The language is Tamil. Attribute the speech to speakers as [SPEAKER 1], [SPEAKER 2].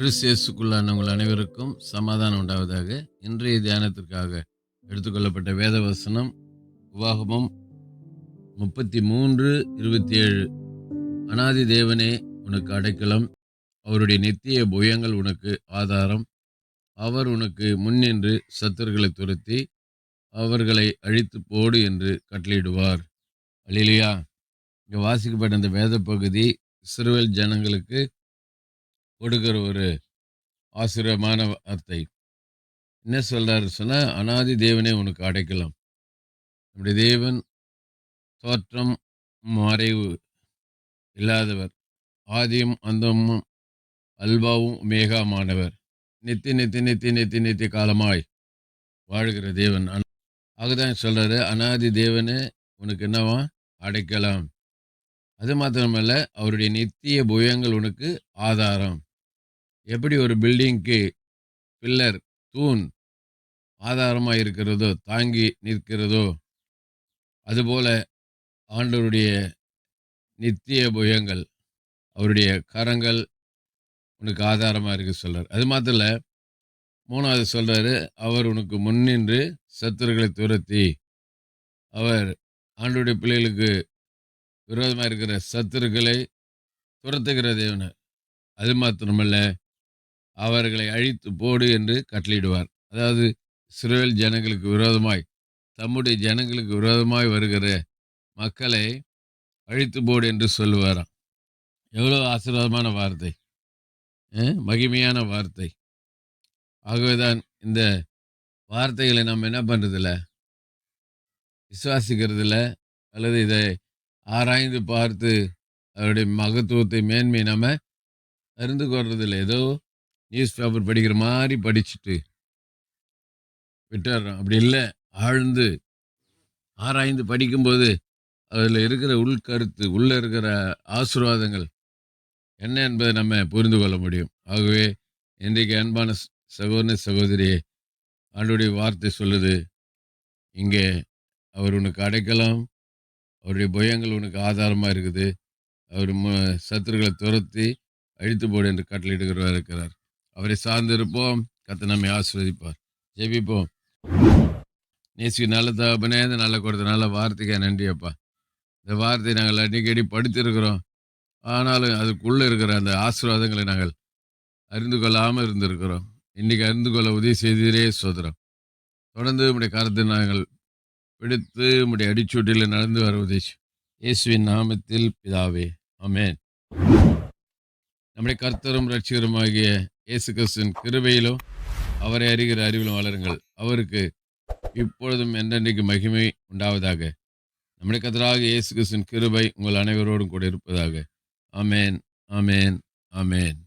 [SPEAKER 1] கிறிஸ்தியேசுக்குள்ளானவங்கள் அனைவருக்கும் சமாதானம் உண்டாவதாக இன்றைய தியானத்திற்காக எடுத்துக்கொள்ளப்பட்ட வேத வசனம் முப்பத்தி மூன்று இருபத்தி ஏழு அனாதி தேவனே உனக்கு அடைக்கலம் அவருடைய நித்திய புயங்கள் உனக்கு ஆதாரம் அவர் உனக்கு முன்னின்று சத்துருக்களை துரத்தி அவர்களை அழித்து போடு என்று கட்டளையிடுவார் அழிலியா இங்கே வாசிக்கப்பட்ட அந்த வேத பகுதி சிறுவல் ஜனங்களுக்கு கொடுக்குற ஒரு ஆசிரியமான வார்த்தை என்ன சொல்கிறாரு சொன்னால் அனாதி தேவனே உனக்கு அடைக்கலாம் நம்முடைய தேவன் தோற்றம் மறைவு இல்லாதவர் ஆதியும் அந்தமும் அல்வாவும் மேகாமானவர் நித்தி நித்தி நித்தி நித்தி நித்தி காலமாய் வாழ்கிற தேவன் ஆகதான் சொல்கிறாரு அனாதி தேவனே உனக்கு என்னவா அடைக்கலாம் அது மாத்திரமல்ல அவருடைய நித்திய புயங்கள் உனக்கு ஆதாரம் எப்படி ஒரு பில்டிங்க்கு பில்லர் தூண் ஆதாரமாக இருக்கிறதோ தாங்கி நிற்கிறதோ அதுபோல ஆண்டவருடைய நித்திய புயங்கள் அவருடைய கரங்கள் உனக்கு ஆதாரமாக இருக்க சொல்கிறார் அது மாத்திர இல்லை மூணாவது சொல்கிறாரு அவர் உனக்கு முன்னின்று சத்துருக்களை துரத்தி அவர் ஆண்டுடைய பிள்ளைகளுக்கு விரோதமாக இருக்கிற சத்துருக்களை துரத்துகிற தேவனை அது மாத்திரமில்லை அவர்களை அழித்து போடு என்று கட்டளிடுவார் அதாவது இஸ்ரேல் ஜனங்களுக்கு விரோதமாய் தம்முடைய ஜனங்களுக்கு விரோதமாய் வருகிற மக்களை அழித்து போடு என்று சொல்லுவாராம் எவ்வளோ ஆசீர்வாதமான வார்த்தை மகிமையான வார்த்தை ஆகவே தான் இந்த வார்த்தைகளை நம்ம என்ன பண்ணுறதில்ல விசுவாசிக்கிறதில்ல அல்லது இதை ஆராய்ந்து பார்த்து அதனுடைய மகத்துவத்தை மேன்மை நம்ம அறிந்து கொள்றதில்லை ஏதோ நியூஸ் பேப்பர் படிக்கிற மாதிரி படிச்சுட்டு விட்டுறோம் அப்படி இல்லை ஆழ்ந்து ஆராய்ந்து படிக்கும்போது அதில் இருக்கிற உள்கருத்து உள்ளே இருக்கிற ஆசீர்வாதங்கள் என்ன என்பதை நம்ம புரிந்து கொள்ள முடியும் ஆகவே இன்றைக்கு அன்பான சகோதர சகோதரியே ஆண்டுடைய வார்த்தை சொல்லுது இங்கே அவர் உனக்கு அடைக்கலாம் அவருடைய பயங்கள் உனக்கு ஆதாரமாக இருக்குது அவர் சத்துருக்களை துரத்தி அழித்து போடு என்று கட்டளையிடுகிறவர் இருக்கிறார் அவரை சார்ந்திருப்போம் கத்த நம்மை ஆசிரதிப்பார் ஜெபிப்போம் நேசிக்கு நல்ல தகப்பனே இந்த நல்ல கொடுத்த நல்ல வார்த்தைக்கு நன்றி அப்பா இந்த வார்த்தையை நாங்கள் அடிக்கடி படித்திருக்கிறோம் ஆனாலும் அதுக்குள்ளே இருக்கிற அந்த ஆசீர்வாதங்களை நாங்கள் அறிந்து கொள்ளாமல் இருந்திருக்கிறோம் இன்றைக்கி அறிந்து கொள்ள உதவி செய்தே சோதரம் தொடர்ந்து உடைய கருத்தை நாங்கள் பிடித்து உடைய அடிச்சூட்டில் நடந்து வர உதவி இயேசுவின் நாமத்தில் பிதாவே அமேன் நம்முடைய கர்த்தரும் ஆகிய இயேசு கிறிஸ்துவின் கிருபையிலும் அவரை அறிகிற அறிவிலும் வளருங்கள் அவருக்கு இப்பொழுதும் என்றென்றைக்கு மகிமை உண்டாவதாக நம்முடைய கதராக இயேசு கிறிஸ்துவின் கிருபை உங்கள் அனைவரோடும் கூட இருப்பதாக ஆமேன் ஆமேன் ஆமேன்